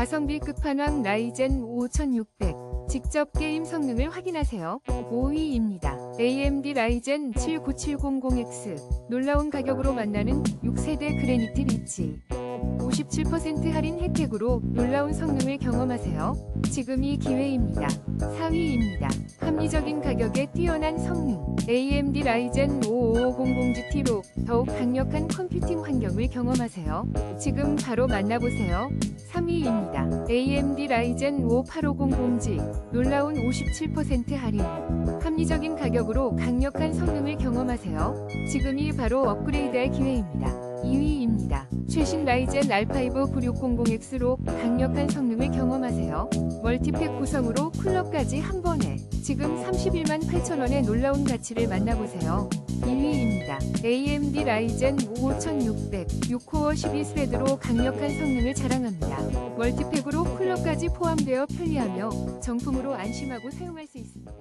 가성비 끝판왕 라이젠 5600. 직접 게임 성능을 확인하세요. 5위입니다. AMD 라이젠 79700X. 놀라운 가격으로 만나는 6세대 그래니트 리치. 57% 할인 혜택으로 놀라운 성능을 경험하세요. 지금이 기회입니다. 4위입니다. 합리적인 가격에 뛰어난 성능. AMD 라이젠 5550GT로 더욱 강력한 컴퓨팅 환경을 경험하세요. 지금 바로 만나보세요. 3위입니다. AMD 라이젠 58500G. 놀라운 57% 할인. 합리적인 가격으로 강력한 성능을 경험하세요. 지금이 바로 업그레이드할 기회입니다. 2위입니다. 최신 라이젠 R5 9600X로 강력한 성능을 경험하세요. 멀티팩 구성으로 쿨러까지 한 번에 지금 31만 8천원의 놀라운 가치를 만나보세요. 2위입니다. AMD 라이젠 5600 6코어 12스레드로 강력한 성능을 자랑합니다. 멀티팩으로 쿨러까지 포함되어 편리하며 정품으로 안심하고 사용할 수 있습니다.